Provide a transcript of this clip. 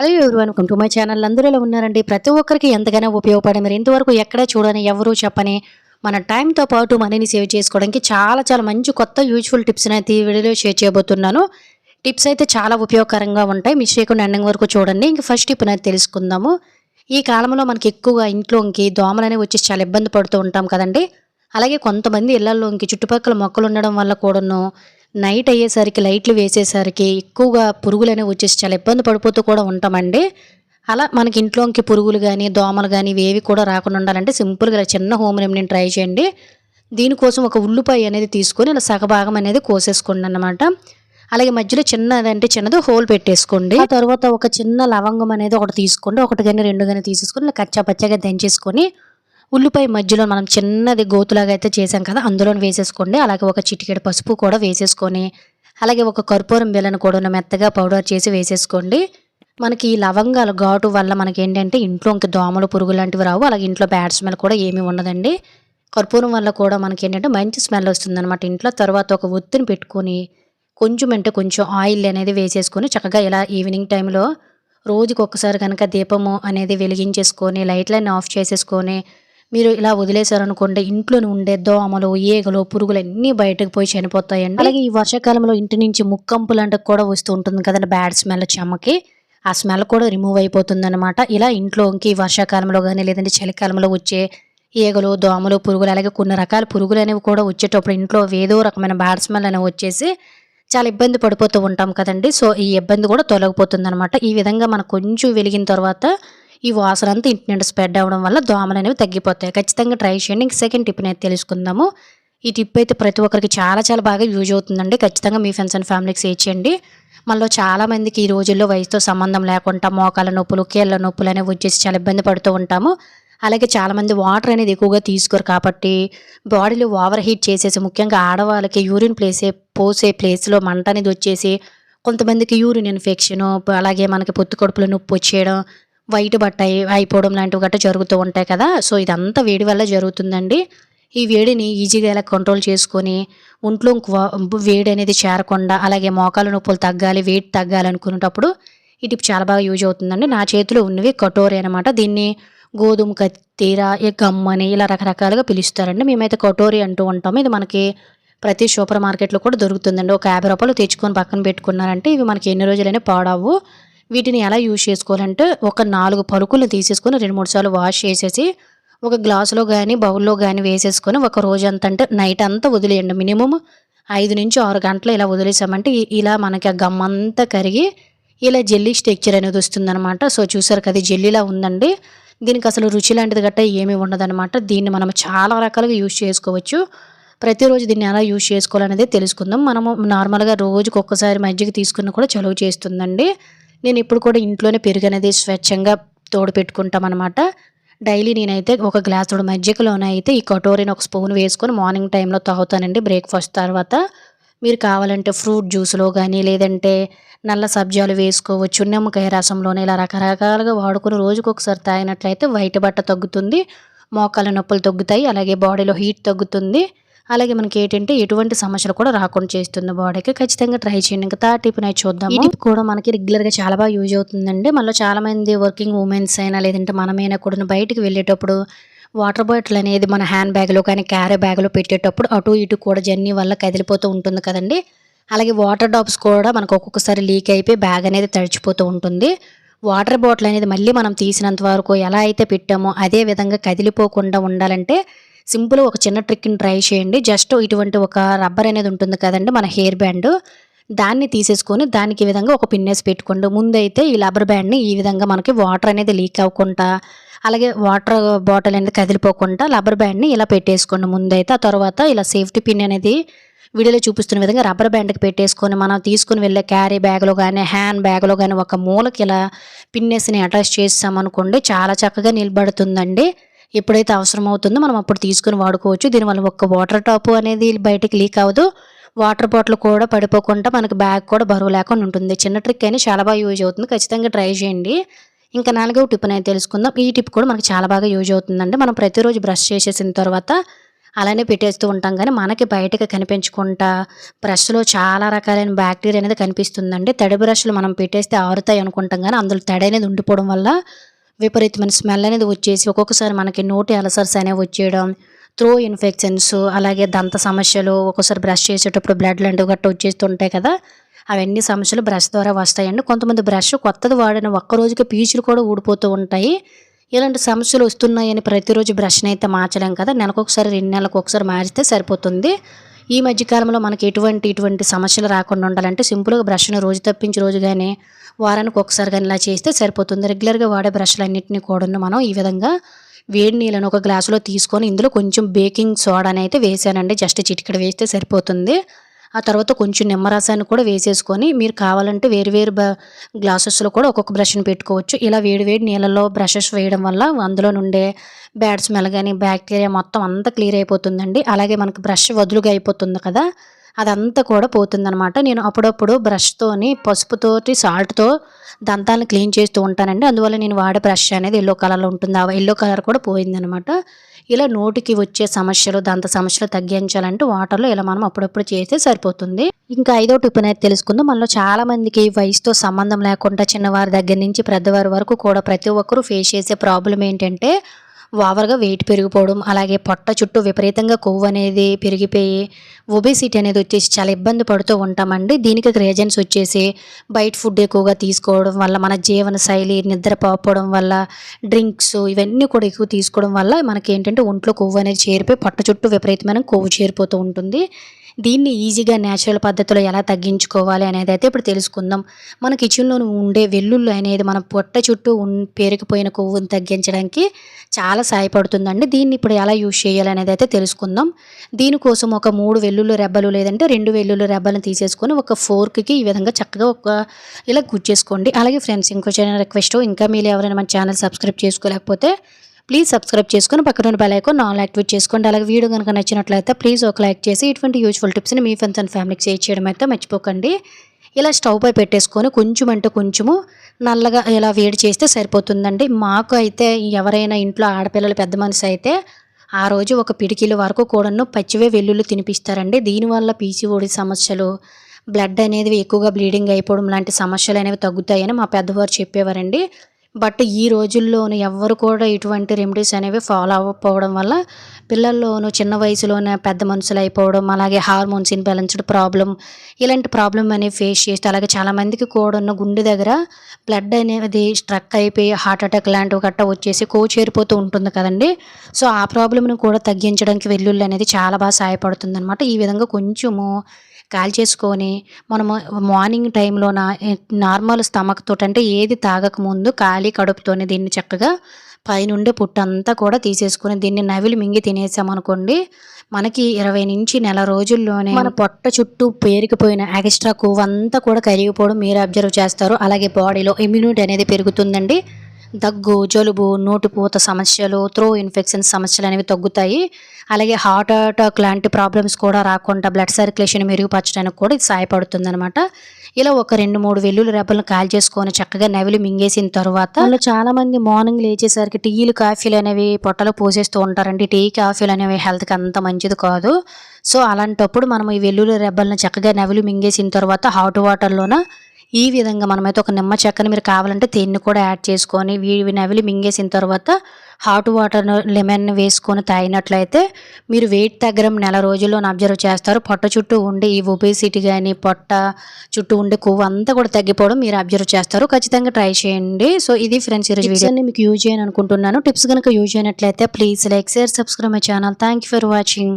Hello ఎవరు welcome to my channel అందరూ ఉన్నారండి. ప్రతి ఒక్కరికి ఎంతగానో ఉపయోగపడే మరి ఇంతవరకు ఎక్కడ చూడని ఎవరూ చెప్పని మన టైంతో పాటు మనీని సేవ్ చేసుకోవడానికి చాలా చాలా మంచి కొత్త యూజ్ఫుల్ టిప్స్ అయితే ఈ వీడియోలో షేర్ చేయబోతున్నాను. టిప్స్ అయితే చాలా ఉపయోగకరంగా ఉంటాయి. మిస్ చేయకుండా ఎండింగ్ వరకు చూడండి. ఇంక ఫస్ట్ టిప్ అనేది తెలుసుకుందాము. ఈ కాలంలో మనకి ఎక్కువగా ఇంట్లోకి దోమలు అనేవి వచ్చి చాలా ఇబ్బంది పడుతూ ఉంటాం కదండి. అలాగే కొంతమంది ఇళ్ళలోకి చుట్టుపక్కల మొక్కలు ఉండడం వల్ల కూడాను నైట్ అయ్యేసరికి లైట్లు వేసేసరికి ఎక్కువగా పురుగులనే వచ్చేసి చాలా ఇబ్బంది పడిపోతూ కూడా ఉంటామండి. అలా మనకి ఇంట్లోకి పురుగులు కానీ దోమలు కానీ ఇవేవి కూడా రాకుండా ఉండాలంటే సింపుల్గా చిన్న హోమ్ రెమెడీని ట్రై చేయండి. దీనికోసం ఒక ఉల్లిపాయ అనేది తీసుకొని ఇలా సగభాగం అనేది కోసేసుకోండి అన్నమాట. అలాగే మధ్యలో చిన్నదంటే చిన్నది హోల్ పెట్టేసుకోండి. ఆ తర్వాత ఒక చిన్న లవంగం అనేది ఒకటి తీసుకోండి ఒకటి కానీ రెండు కానీ తీసేసుకొని ఇలా కచ్చా పచ్చగా దంచేసుకొని ఉల్లిపాయ మధ్యలో మనం చిన్నది గోతులాగా అయితే చేసాం కదా అందులో వేసేసుకోండి. అలాగే ఒక చిటికెడు పసుపు కూడా వేసేసుకొని అలాగే ఒక కర్పూరం బెల్లను కూడా మెత్తగా పౌడర్ చేసి వేసేసుకోండి. మనకి ఈ లవంగాల ఘాటు వల్ల మనకి ఏంటంటే ఇంట్లో ఇంక దోమలు పురుగు లాంటివి రావు. అలాగే ఇంట్లో బ్యాడ్ స్మెల్ కూడా ఏమీ ఉండదండి. కర్పూరం వల్ల కూడా మనకి ఏంటంటే మంచి స్మెల్ వస్తుందన్నమాట ఇంట్లో. తర్వాత ఒక ఒత్తిని పెట్టుకొని కొంచెం అంటే కొంచెం ఆయిల్ అనేది వేసేసుకొని చక్కగా ఇలా ఈవినింగ్ టైంలో రోజుకి ఒక్కసారి కనుక దీపము అనేది వెలిగించేసుకొని లైట్లన్నీ ఆఫ్ చేసేసుకొని మీరు ఇలా వదిలేశారనుకోండి ఇంట్లోనే ఉండే దోమలు ఈగలు పురుగులు అన్నీ బయటకు పోయి చనిపోతాయండి. అలాగే ఈ వర్షాకాలంలో ఇంటి నుంచి ముక్కంపు లాంటివి కూడా వస్తూ ఉంటుంది కదండి బ్యాడ్ స్మెల్ చెమ్మకి ఆ స్మెల్ కూడా రిమూవ్ అయిపోతుంది అనమాట ఇలా ఇంట్లోకి వర్షాకాలంలో కానీ లేదంటే చలికాలంలో వచ్చే ఈగలు దోమలు పురుగులు అలాగే కొన్ని రకాల పురుగులు అనేవి కూడా వచ్చేటప్పుడు ఇంట్లో ఏదో రకమైన బ్యాడ్ స్మెల్ అనేవి వచ్చేసి చాలా ఇబ్బంది పడిపోతూ ఉంటాం కదండి. సో ఈ ఇబ్బంది కూడా తొలగిపోతుంది అనమాట ఈ విధంగా మనకు కొంచెం వెలిగిన తర్వాత ఈ వాసన అంతా ఇంటి నుండి స్ప్రెడ్ అవ్వడం వల్ల దోమలు అనేవి తగ్గిపోతాయి. ఖచ్చితంగా ట్రై చేయండి ఇంక సెకండ్ టిప్ అనేది తెలుసుకుందాము. ఈ టిప్ అయితే ప్రతి ఒక్కరికి చాలా చాలా బాగా యూజ్ అవుతుందండి. ఖచ్చితంగా మీ ఫ్రెండ్స్ అండ్ ఫ్యామిలీకి షేర్ చేయండి. మనలో చాలామందికి ఈ రోజుల్లో వయసుతో సంబంధం లేకుండా మోకాల నొప్పులు కీళ్ళ నొప్పులు అనేవి వచ్చేసి చాలా ఇబ్బంది పడుతూ ఉంటాము. అలాగే చాలామంది వాటర్ అనేది ఎక్కువగా తీసుకోరు కాబట్టి బాడీలో ఓవర్ హీట్ చేసేసి ముఖ్యంగా ఆడవాళ్ళకి యూరిన్ ప్లేసే పోసే ప్లేస్లో మంట అనేది వచ్చేసి కొంతమందికి యూరిన్ ఇన్ఫెక్షన్ అలాగే మనకి పొత్తు కడుపులో నొప్పి వచ్చేయడం వైట్ బట్ట అయి- అయిపోవడం లాంటివి గట్రా జరుగుతూ ఉంటాయి కదా. సో ఇదంతా వేడి వల్ల జరుగుతుందండి. ఈ వేడిని ఈజీగా ఎలా కంట్రోల్ చేసుకొని ఒంట్లో వేడి అనేది చేరకుండా అలాగే మోకాలు నొప్పులు తగ్గాలి వెయిట్ తగ్గాలి అనుకునేటప్పుడు ఈ టిప్ చాలా బాగా యూజ్ అవుతుందండి. నా చేతిలో ఉన్నవి కటోరీ అనమాట దీన్ని గోధుమ కత్తీర గమ్మని ఇలా రకరకాలుగా పిలుస్తారండి. మేమైతే కటోరీ అంటూ ఉంటాము. ఇది మనకి ప్రతి సూపర్ మార్కెట్లో కూడా దొరుకుతుందండి. ఒక యాభై రూపాయలు తెచ్చుకొని పక్కన పెట్టుకున్నారంటే ఇవి మనకి ఎన్ని రోజులైనా పాడవు. వీటిని ఎలా యూజ్ చేసుకోవాలంటే ఒక నాలుగు పలుకులు తీసేసుకొని రెండు మూడు సార్లు వాష్ చేసేసి ఒక గ్లాసులో కానీ బౌల్లో కానీ వేసేసుకొని ఒక రోజు అంత అంటే నైట్ అంతా వదిలేయండి. మినిమం ఐదు నుంచి ఆరు గంటలు ఇలా వదిలేసామంటే ఇలా మనకి ఆ గమ్ అంతా కరిగి ఇలా జెల్లీ స్ట్రక్చర్ అనేది వస్తుందన్నమాట. సో చూసారు కదా జెల్లీలా ఉందండి. దీనికి అసలు రుచి లాంటిది గట్ట ఏమీ ఉండదన్నమాట. దీన్ని మనం చాలా రకాలుగా యూజ్ చేసుకోవచ్చు. ప్రతిరోజు దీన్ని ఎలా యూజ్ చేసుకోవాలనేది తెలుసుకుందాం. మనము నార్మల్గా రోజుకి ఒక్కసారి మజ్జిగ తీసుకున్న కూడా చలువ చేస్తుందండి. నేను ఇప్పుడు కూడా ఇంట్లోనే పెరుగు అనేది స్వచ్ఛంగా తోడు పెట్టుకుంటాం అనమాట డైలీ నేనైతే ఒక గ్లాస్ తోడు మజ్జిగలోనే అయితే ఈ కటోరీని ఒక స్పూన్ వేసుకొని మార్నింగ్ టైంలో తాగుతానండి బ్రేక్ఫాస్ట్ తర్వాత. మీరు కావాలంటే ఫ్రూట్ జ్యూస్లో కానీ లేదంటే నల్ల సబ్జాలు వేసుకోవచ్చు నిమ్మకాయ రసంలోనే ఇలా రకరకాలుగా వాడుకుని రోజుకు ఒకసారి తాగినట్లయితే వైట్ బట్ట తగ్గుతుంది మోకాల నొప్పులు తగ్గుతాయి అలాగే బాడీలో హీట్ తగ్గుతుంది. అలాగే మనకి ఏంటంటే ఎటువంటి సమస్యలు కూడా రాకుండా చేస్తుంది బాడీకి. ఖచ్చితంగా ట్రై చేయండి. ఇంకా థర్డ్ టిప్ నైట్ చూద్దాం ఈ టిప్ కూడా మనకి రెగ్యులర్గా చాలా బాగా యూజ్ అవుతుందండి. మళ్ళీ చాలా మంది వర్కింగ్ ఉమెన్స్ అయినా లేదంటే మనమైనా కూడా బయటికి వెళ్ళేటప్పుడు వాటర్ బాటిల్ అనేది మన హ్యాండ్ బ్యాగ్లో కానీ క్యారీ బ్యాగ్లో పెట్టేటప్పుడు అటు ఇటు కూడా జర్నీ వల్ల కదిలిపోతూ ఉంటుంది కదండి. అలాగే వాటర్ డాప్స్ కూడా మనకు ఒక్కొక్కసారి లీక్ అయిపోయి బ్యాగ్ అనేది తడిచిపోతూ ఉంటుంది. వాటర్ బాటిల్ అనేది మళ్ళీ మనం తీసినంత వరకు ఎలా అయితే పెట్టామో అదే విధంగా కదిలిపోకుండా ఉండాలంటే సింపుల్ ఒక చిన్న ట్రిక్ని ట్రై చేయండి. జస్ట్ ఇటువంటి ఒక రబ్బర్ అనేది ఉంటుంది కదండి మన హెయిర్ బ్యాండ్ దాన్ని తీసేసుకొని దానికి ఈ విధంగా ఒక పిన్నేసి పెట్టుకోండి. ముందైతే ఈ రబ్బర్ బ్యాండ్ని ఈ విధంగా మనకి వాటర్ అనేది లీక్ అవ్వకుండా అలాగే వాటర్ బాటిల్ అనేది కదిలిపోకుండా రబ్బర్ బ్యాండ్ని ఇలా పెట్టేసుకోండి. ముందైతే ఆ తర్వాత ఇలా సేఫ్టీ పిన్ అనేది వీడియోలో చూపిస్తున్న విధంగా రబ్బర్ బ్యాండ్కి పెట్టేసుకొని మనం తీసుకుని వెళ్ళే క్యారీ బ్యాగ్లో కానీ హ్యాండ్ బ్యాగ్లో కానీ ఒక మూలకి ఇలా పిన్నేసిని అటాచ్ చేసామనుకోండి చాలా చక్కగా నిలబడుతుందండి. ఎప్పుడైతే అవసరం అవుతుందో మనం అప్పుడు తీసుకుని వాడుకోవచ్చు. దీనివల్ల ఒక్క వాటర్ టాప్ అనేది బయటకి లీక్ అవ్వదు. వాటర్ బాటిల్ కూడా పడిపోకుండా మనకి బ్యాగ్ కూడా బరువు లేకుండా ఉంటుంది. చిన్న ట్రిక్ అయినా చాలా బాగా యూజ్ అవుతుంది. ఖచ్చితంగా ట్రై చేయండి. ఇంకా నాలుగవ టిప్ అనేది తెలుసుకుందాం. ఈ టిప్ కూడా మనకి చాలా బాగా యూజ్ అవుతుందండి. మనం ప్రతిరోజు బ్రష్ చేసేసిన తర్వాత అలానే పెట్టేస్తూ ఉంటాం. కానీ మనకి బయటకి కనిపించకుండా బ్రష్లో చాలా రకాలైన బ్యాక్టీరియా అనేది కనిపిస్తుందండి. తడి బ్రష్లు మనం పెట్టేస్తే ఆరుతాయి అనుకుంటాం. కానీ అందులో తడి అనేది ఉండిపోవడం వల్ల విపరీతమైన స్మెల్ అనేది వచ్చేసి ఒక్కొక్కసారి మనకి నోటి అలసర్స్ అనేవి వచ్చేయడం త్రో ఇన్ఫెక్షన్స్ అలాగే దంత సమస్యలు ఒక్కోసారి బ్రష్ చేసేటప్పుడు బ్లడ్ లాంటివి గట్ట వచ్చేస్తుంటాయి కదా అవన్నీ సమస్యలు బ్రష్ ద్వారా వస్తాయండి. కొంతమంది బ్రష్ కొత్తది వాడిన ఒక్క రోజుకి పీచులు కూడా ఊడిపోతూ ఉంటాయి. ఇలాంటి సమస్యలు వస్తున్నాయని ప్రతిరోజు బ్రష్ని అయితే మార్చలేం కదా నెలకు ఒకసారి రెండు నెలలకు ఒకసారి మార్చితే సరిపోతుంది. ఈ మధ్యకాలంలో మనకి ఎటువంటి ఇటువంటి సమస్యలు రాకుండా ఉండాలంటే సింపుల్గా బ్రష్ని రోజు తప్పించి రోజు కానీ వారానికి ఒకసారి కానీ ఇలా చేస్తే సరిపోతుంది. రెగ్యులర్గా వాడే బ్రష్లు అన్నింటినీ కూడా మనం ఈ విధంగా వేడి నీళ్ళను ఒక గ్లాసులో తీసుకొని ఇందులో కొంచెం బేకింగ్ సోడాని అయితే వేసానండి. జస్ట్ చిటికెడ వేస్తే సరిపోతుంది. ఆ తర్వాత కొంచెం నిమ్మరసాన్ని కూడా వేసేసుకొని మీరు కావాలంటే వేరు వేరు గ్లాసెస్లో కూడా ఒక్కొక్క బ్రష్ని పెట్టుకోవచ్చు. ఇలా వేడివేడి నీళ్ళలో బ్రషెస్ వేయడం వల్ల అందులో నుండే బ్యాడ్ స్మెల్ కానీ బ్యాక్టీరియా మొత్తం అంతా క్లియర్ అయిపోతుందండి. అలాగే మనకు బ్రష్ వదులుగా అయిపోతుంది కదా. అదంతా కూడా పోతుందనమాట నేను అప్పుడప్పుడు బ్రష్తోని పసుపుతోటి సాల్ట్తో దంతాలను క్లీన్ చేస్తూ ఉంటానండి. అందువల్ల నేను వాడే బ్రష్ అనేది ఎల్లో కలర్లో ఉంటుంది. ఆ ఎల్లో కలర్ కూడా పోయిందనమాట ఇలా నోటికి వచ్చే సమస్యలు దంత సమస్యలు తగ్గించాలంటే వాటర్లో ఇలా మనం అప్పుడప్పుడు చేస్తే సరిపోతుంది. ఇంకా ఐదో టిఫిన్ అయితే తెలుసుకుందాం. మనలో చాలా మందికి వయసుతో సంబంధం లేకుండా చిన్నవారి దగ్గర నుంచి పెద్దవారి వరకు కూడా ప్రతి ఒక్కరూ ఫేస్ చేసే ప్రాబ్లం ఏంటంటే ఓవర్గా వెయిట్ పెరిగిపోవడం అలాగే పొట్ట చుట్టూ విపరీతంగా కొవ్వు అనేది పెరిగిపోయి ఒబేసిటీ అనేది వచ్చేసి చాలా ఇబ్బంది పడుతూ ఉంటామండి. దీనికి రీజన్స్ వచ్చేసి బయట ఫుడ్ ఎక్కువగా తీసుకోవడం వల్ల మన జీవన శైలి నిద్రపోవడం వల్ల డ్రింక్స్ ఇవన్నీ కూడా ఎక్కువ తీసుకోవడం వల్ల మనకి ఏంటంటే ఒంట్లో కొవ్వు అనేది చేరిపోయి పొట్ట చుట్టూ విపరీతమైన కొవ్వు చేరిపోతూ ఉంటుంది. దీన్ని ఈజీగా న్యాచురల్ పద్ధతిలో ఎలా తగ్గించుకోవాలి అనేది అయితే ఇప్పుడు తెలుసుకుందాం. మన కిచెన్లో ఉండే వెల్లుల్లి అనేది మన పొట్ట చుట్టూ పేరుకుపోయిన కొవ్వును తగ్గించడానికి చాలా సహాయపడుతుందండి. దీన్ని ఇప్పుడు ఎలా యూజ్ చేయాలి అనేది అయితే తెలుసుకుందాం. దీనికోసం ఒక మూడు వెల్లుల్లి రెబ్బలు లేదంటే రెండు వెల్లుల్లి రెబ్బలను తీసేసుకొని ఒక ఫోర్క్కి ఈ విధంగా చక్కగా ఒక ఇలా గుచ్చేసుకోండి అలాగే ఫ్రెండ్స్ ఇంకో చిన్న రిక్వెస్ట్ ఇంకా మీరు ఎవరైనా మన ఛానల్ సబ్స్క్రైబ్ చేసుకోలేకపోతే ప్లీజ్ సబ్స్క్రైబ్ చేసుకుని పక్కన బెల్ ఐకాన్ నాన్ యాక్టివేట్ చేసుకోండి. అలాగే వీడియో కనుక నచ్చినట్లయితే ప్లీజ్ ఒక లైక్ చేసి ఇటువంటి యూజ్ఫుల్ టిప్స్ని మీ ఫ్రెండ్స్ అండ్ ఫ్యామిలీకి షేర్ చేయడం అయితే మర్చిపోకండి. ఇలా స్టవ్ పై పెట్టేసుకొని కొంచెం అంటే కొంచెము నల్లగా ఇలా వేడి చేస్తే సరిపోతుందండి. మాకు అయితే ఎవరైనా ఇంట్లో ఆడపిల్లలు పెద్ద మనిషి అయితే ఆ రోజు ఒక పిడికిల వరకు కూడాను పచ్చివే వెల్లుల్లి తినిపిస్తారండి. దీనివల్ల పీసీఓడి సమస్యలు బ్లడ్ అనేది ఎక్కువగా బ్లీడింగ్ అయిపోవడం లాంటి సమస్యలు అనేవి తగ్గుతాయని మా పెద్దవారు చెప్పేవారండి. బట్ ఈ రోజుల్లోనూ ఎవ్వరు కూడా ఇటువంటి రెమెడీస్ అనేవి ఫాలో అవ్వకపోవడం వల్ల పిల్లల్లోనూ చిన్న వయసులోనే పెద్ద మనుషులు అయిపోవడం అలాగే హార్మోన్స్ ఇన్బ్యాలెన్స్డ్ ప్రాబ్లం ఇలాంటి ప్రాబ్లం అనేవి ఫేస్ చేస్తే అలాగే చాలామందికి కూడా ఉన్న గుండె దగ్గర బ్లడ్ అనేది స్ట్రక్ అయిపోయి హార్ట్ అటాక్ లాంటివి గట్ట వచ్చేసి కో చేరిపోతూ ఉంటుంది కదండి. సో ఆ ప్రాబ్లమ్ను కూడా తగ్గించడానికి వెల్లుల్లి అనేది చాలా బాగా సహాయపడుతుంది అనమాట ఈ విధంగా కొంచెము కాల్ చేసుకొని మనము మార్నింగ్ టైంలో నార్మల్ స్టమక్ తోటి అంటే ఏది తాగకముందు ఖాళీ కడుపుతోనే దీన్ని చక్కగా పైనుండే పుట్టంతా కూడా తీసేసుకొని దీన్ని నవిలి మింగి తినేసామనుకోండి మనకి ఇరవై నుంచి నెల రోజుల్లోనే మన పొట్ట చుట్టూ పేరుకుపోయిన ఎక్స్ట్రా కొవ్వు అంతా కూడా కరిగిపోవడం మీరు అబ్జర్వ్ చేస్తారు. అలాగే బాడీలో ఇమ్యూనిటీ అనేది పెరుగుతుందండి. దగ్గు జలుబు నోటిపూత సమస్యలు త్రో ఇన్ఫెక్షన్ సమస్యలు అనేవి తగ్గుతాయి. అలాగే హార్ట్ అటాక్ లాంటి ప్రాబ్లమ్స్ కూడా రాకుండా బ్లడ్ సర్క్యులేషన్ మెరుగుపరచడానికి కూడా ఇది సహాయపడుతుంది అనమాట ఇలా ఒక రెండు మూడు వెల్లుల్లి రెబ్బలను కాల్ చేసుకొని చక్కగా నవిలి మింగేసిన తర్వాత వాళ్ళు చాలా మంది మార్నింగ్ లేచేసరికి టీలు కాఫీలు అనేవి పొట్టలో పోసేస్తూ ఉంటారండి. టీ కాఫీలు అనేవి హెల్త్కి అంత మంచిది కాదు. సో అలాంటప్పుడు మనం ఈ వెల్లుల్లి రెబ్బలను చక్కగా నవిలి మింగేసిన తర్వాత హాట్ వాటర్లోన ఈ విధంగా మనమైతే ఒక నిమ్మ చెక్కని మీరు కావాలంటే తేనె కూడా యాడ్ చేసుకొని వీవి నవిలి మింగేసిన తర్వాత హాట్ వాటర్ లెమన్ వేసుకొని తాగినట్లయితే మీరు వెయిట్ తగ్గడం నెల రోజుల్లో అబ్జర్వ్ చేస్తారు. పొట్ట చుట్టూ ఉండే ఈ ఒబేసిటీ కానీ పొట్ట చుట్టూ ఉండే కొవ్వు అంతా కూడా తగ్గిపోవడం మీరు అబ్జర్వ్ చేస్తారు. ఖచ్చితంగా ట్రై చేయండి. సో ఇది ఫ్రెండ్స్ ఈరోజు వీడియోని మీకు యూజ్ చేయని అనుకుంటున్నాను టిప్స్ కనుక యూజ్ అయినట్లయితే please like share subscribe my channel. Thank for watching.